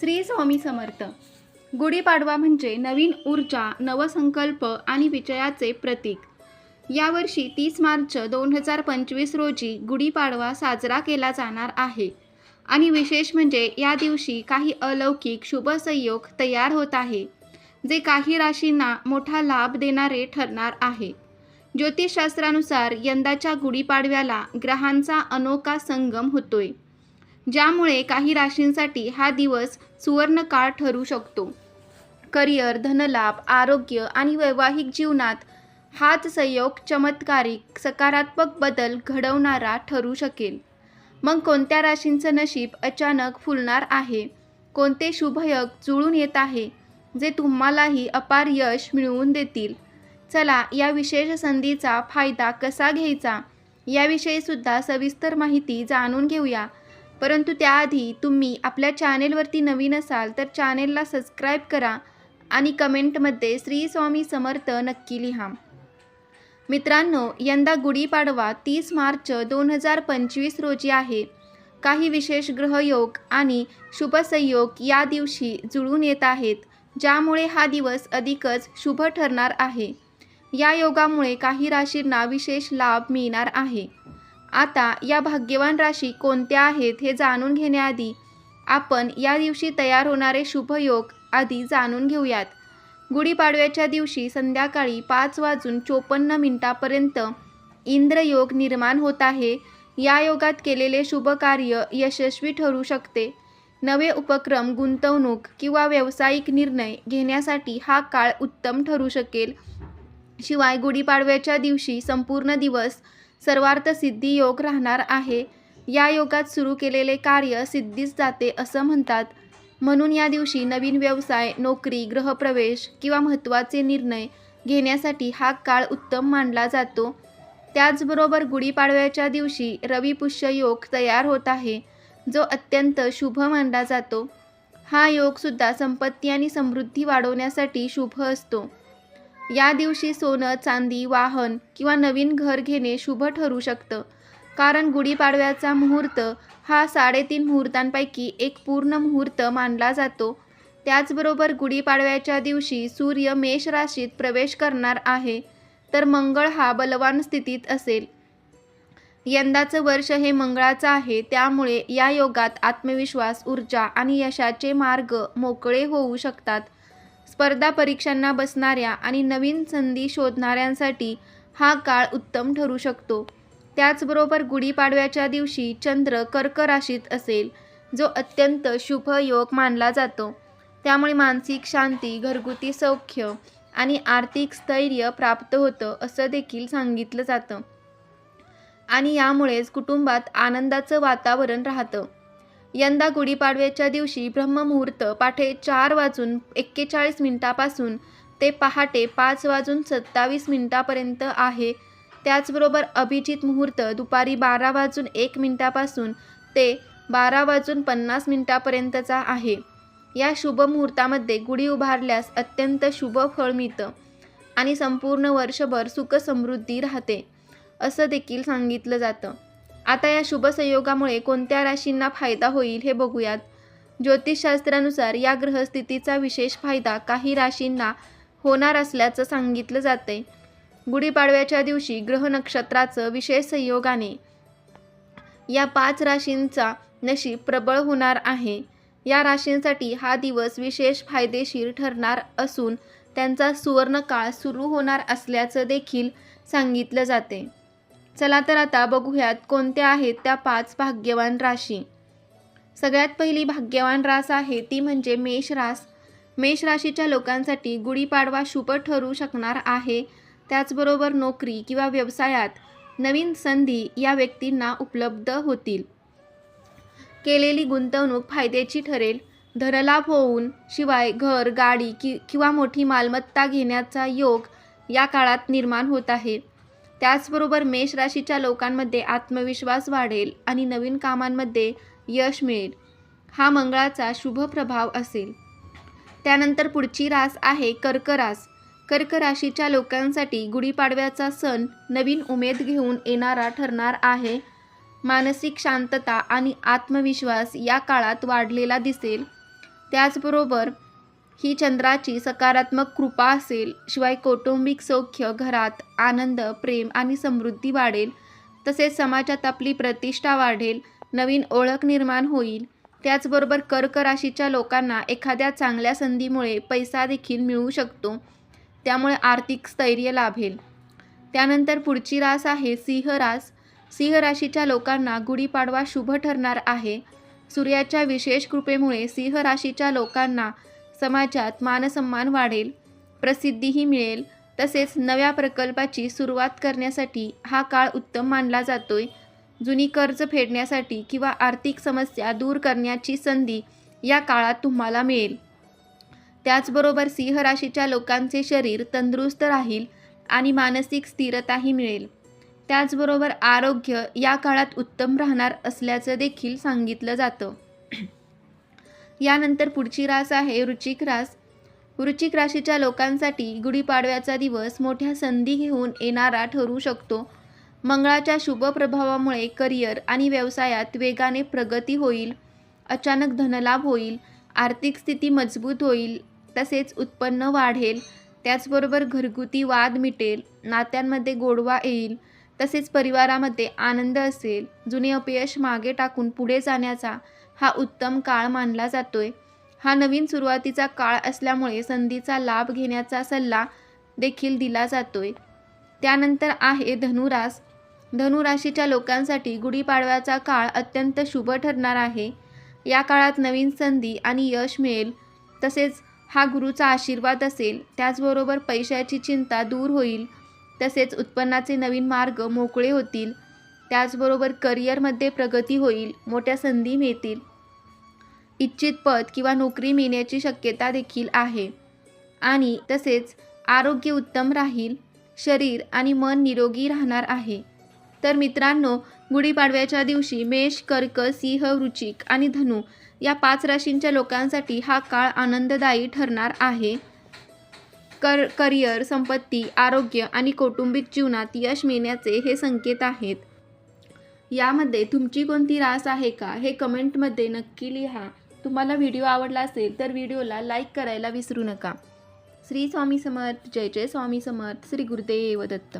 श्री स्वामी समर्थ. गुढीपाडवा म्हणजे नवीन ऊर्जा नवसंकल्प आणि विजयाचे प्रतीक. यावर्षी तीस मार्च दोन हजार पंचवीस रोजी गुढीपाडवा साजरा केला जाणार आहे. आणि विशेष म्हणजे या दिवशी काही अलौकिक शुभसंयोग तयार होत आहे जे काही राशींना मोठा लाभ देणारे ठरणार आहे. ज्योतिषशास्त्रानुसार यंदाच्या गुढीपाडव्याला ग्रहांचा अनोखा संगम होतोय. ज्यामुळे काही राशींसाठी हा दिवस सुवर्णकाळ ठरू शकतो. करिअर धनलाभ आरोग्य आणि वैवाहिक जीवनात हाच संयोग चमत्कारिक सकारात्मक बदल घडवणारा ठरू शकेल. मग कोणत्या राशींचं नशीब अचानक फुलणार आहे? कोणते शुभयोग जुळून येत आहे जे तुम्हालाही अपार यश मिळवून देतील? चला या विशेष संधीचा फायदा कसा घ्यायचा? याविषयीसुद्धा सविस्तर माहिती जाणून घेऊया. परंतु त्याआधी तुम्ही आपल्या चॅनेलवरती नवीन असाल तर चॅनेलला सबस्क्राईब करा आणि कमेंटमध्ये श्री स्वामी समर्थ नक्की लिहा. मित्रांनो यंदा गुढीपाडवा तीस मार्च दोन हजार पंचवीस रोजी आहे. काही विशेष ग्रहयोग आणि शुभसंयोग या दिवशी जुळून येत आहेत ज्यामुळे हा दिवस अधिकच शुभ ठरणार आहे. या योगामुळे काही राशींना विशेष लाभ मिळणार आहे. आता या भाग्यवान राशी कोणत्या आहेत हे जाणून घेण्याआधी आपण या दिवशी तयार होणारे शुभयोग आधी जाणून घेऊयात. गुढीपाडव्याच्या दिवशी संध्याकाळी पाच वाजून चोपन्न मिनिटापर्यंत इंद्रयोग निर्माण होत आहे. या योगात केलेले शुभ कार्य यशस्वी ठरू शकते. नवे उपक्रम गुंतवणूक किंवा व्यावसायिक निर्णय घेण्यासाठी हा काळ उत्तम ठरू शकेल. शिवाय गुढीपाडव्याच्या दिवशी संपूर्ण दिवस सर्वार्थ सिद्धी योग राहणार आहे. या योगात सुरू केलेले कार्य सिद्धीच जाते असं म्हणतात. म्हणून या दिवशी नवीन व्यवसाय नोकरी गृहप्रवेश किंवा महत्त्वाचे निर्णय घेण्यासाठी हा काळ उत्तम मानला जातो. त्याचबरोबर गुढीपाडव्याच्या दिवशी रविपुष्य योग तयार होत आहे जो अत्यंत शुभ मानला जातो. हा योगसुद्धा संपत्ती आणि समृद्धी वाढवण्यासाठी शुभ असतो. या दिवशी सोनं चांदी वाहन किंवा नवीन घर घेणे शुभ ठरू शकतं. कारण गुढीपाडव्याचा मुहूर्त हा साडेतीन मुहूर्तांपैकी एक पूर्ण मुहूर्त मानला जातो. त्याचबरोबर गुढीपाडव्याच्या दिवशी सूर्य मेष राशीत प्रवेश करणार आहे तर मंगळ हा बलवान स्थितीत असेल. यंदाचं वर्ष हे मंगळाचं आहे त्यामुळे या योगात आत्मविश्वास ऊर्जा आणि यशाचे मार्ग मोकळे होऊ शकतात. स्पर्धा परीक्षांना बसणाऱ्या आणि नवीन संधी शोधणाऱ्यांसाठी हा काळ उत्तम ठरू शकतो. त्याचबरोबर गुढीपाडव्याच्या दिवशी चंद्र कर्क राशीत असेल जो अत्यंत शुभ योग मानला जातो. त्यामुळे मानसिक शांती घरगुती सौख्य आणि आर्थिक स्थैर्य प्राप्त होतं असं देखील सांगितलं जातं. आणि यामुळेच कुटुंबात आनंदाचं वातावरण राहतं. यंदा गुढीपाडव्याच्या दिवशी ब्रह्ममुहूर्त पाठे चार वाजून एक्केचाळीस मिनिटापासून ते पहाटे पाच वाजून सत्तावीस मिनिटापर्यंत आहे. त्याचबरोबर अभिजित मुहूर्त दुपारी बारा वाजून एक मिनिटापासून ते बारा वाजून पन्नास मिनिटापर्यंतचा आहे. या शुभ मुहूर्तामध्ये गुढी उभारल्यास अत्यंत शुभ फळ मिळतं आणि संपूर्ण वर्षभर सुखसमृद्धी राहते असं देखील सांगितलं जातं. आता या शुभ संयोगामुळे कोणत्या राशींना फायदा होईल हे बघूयात. ज्योतिषशास्त्रानुसार या ग्रहस्थितीचा विशेष फायदा काही राशींना होणार असल्याचं सांगितलं जाते गुढीपाडव्याच्या दिवशी ग्रह नक्षत्राचं विशेष संयोगाने या पाच राशींचा नशीब प्रबळ होणार आहे. या राशींसाठी हा दिवस विशेष फायदेशीर ठरणार असून त्यांचा सुवर्णकाळ सुरू होणार असल्याचं देखील सांगितलं जाते चला तर आता बघूयात कोणत्या आहेत त्या पाच भाग्यवान राशी. सगळ्यात पहिली भाग्यवान रास आहे ती म्हणजे मेष रास. मेष राशीच्या लोकांसाठी गुढीपाडवा शुभ ठरू शकणार आहे. त्याचबरोबर नोकरी किंवा व्यवसायात नवीन संधी या व्यक्तींना उपलब्ध होतील. केलेली गुंतवणूक फायद्याची ठरेल. धनलाभ होऊन शिवाय घर गाडी कि किंवा मोठी मालमत्ता घेण्याचा योग या काळात निर्माण होत आहे. त्याचबरोबर मेष राशीच्या लोकांमध्ये आत्मविश्वास वाढेल आणि नवीन कामांमध्ये यश मिळेल. हा मंगळाचा शुभ प्रभाव असेल. त्यानंतर पुढची रास आहे कर्क रास. कर्क राशीच्या लोकांसाठी गुढीपाडव्याचा सण नवीन उमेद घेऊन येणारा ठरणार आहे. मानसिक शांतता आणि आत्मविश्वास या काळात वाढलेला दिसेल. त्याचबरोबर ही चंद्राची सकारात्मक कृपा असेल शिवाय कौटुंबिक सौख्य घरात आनंद प्रेम आणि समृद्धी वाढेल तसेच समाजात आपली प्रतिष्ठा वाढेल नवीन ओळख निर्माण होईल. त्याचबरोबर कर्क राशीच्या लोकांना एखाद्या चांगल्या संधीमुळे पैसा देखील मिळू शकतो त्यामुळे आर्थिक स्थैर्य लाभेल. त्यानंतर पुढची रास आहे सिंह रास. सिंह राशीच्या लोकांना गुढीपाडवा शुभ ठरणार आहे. सूर्याच्या विशेष कृपेमुळे सिंह राशीच्या लोकांना समाजात मानसन्मान वाढेल प्रसिद्धीही मिळेल. तसेच नव्या प्रकल्पाची सुरुवात करण्यासाठी हा काळ उत्तम मानला जातोय. जुनी कर्ज फेडण्यासाठी किंवा आर्थिक समस्या दूर करण्याची संधी या काळात तुम्हाला मिळेल. त्याचबरोबर सिंह राशीच्या लोकांचे शरीर तंदुरुस्त राहील आणि मानसिक स्थिरताही मिळेल. त्याचबरोबर आरोग्य या काळात उत्तम राहणार असल्याचं देखील सांगितलं जातं. यानंतर पुढची रास आहे वृश्चिक रास. वृश्चिक राशीच्या लोकांसाठी गुढीपाडव्याचा दिवस मोठ्या संधी घेऊन येणारा ठरू शकतो. मंगळाच्या शुभ प्रभावामुळे करिअर आणि व्यवसायात वेगाने प्रगती होईल. अचानक धनलाभ होईल आर्थिक स्थिती मजबूत होईल तसेच उत्पन्न वाढेल. त्याचबरोबर घरगुती वाद मिटेल नात्यांमध्ये गोडवा येईल तसेच परिवारामध्ये आनंद असेल जुने अपयश मागे टाकून पुढे जाण्याचा हा उत्तम काळ मानला जातोय. हा नवीन सुरुवातीचा काळ असल्यामुळे संधीचा लाभ घेण्याचा सल्ला देखील दिला जातोय. त्यानंतर आहे धनुरास. धनुराशीच्या लोकांसाठी गुढीपाडव्याचा काळ अत्यंत शुभ ठरणार आहे. या काळात नवीन संधी आणि यश मिळेल. तसेच हा गुरुचा आशीर्वाद असेल. त्याचबरोबर पैशाची चिंता दूर होईल. तसेच उत्पन्नाचे नवीन मार्ग मोकळे होतील. त्याचबरोबर करिअरमध्ये प्रगती होईल मोठ्या संधी मिळतील. इच्छित पद किंवा नोकरी मिळण्याची शक्यता देखील आहे. आणि तसेच आरोग्य उत्तम राहील शरीर आणि मन निरोगी राहणार आहे. तर मित्रांनो गुढीपाडव्याच्या दिवशी मेष कर्क सिंह वृचिक आणि धनु या पाच राशींच्या लोकांसाठी हा काळ आनंददायी ठरणार आहे. कर करिअर संपत्ती आरोग्य आणि कौटुंबिक जीवनात यश मिळण्याचे हे संकेत आहेत. यामध्ये तुमची कोणती रास आहे का हे कमेंटमध्ये नक्की लिहा. तुम्हाला व्हिडिओ आवडला असेल तर व्हिडिओला लाईक करायला विसरू नका. श्री स्वामी समर्थ जय जय स्वामी समर्थ श्री गुरुदेव दत्त.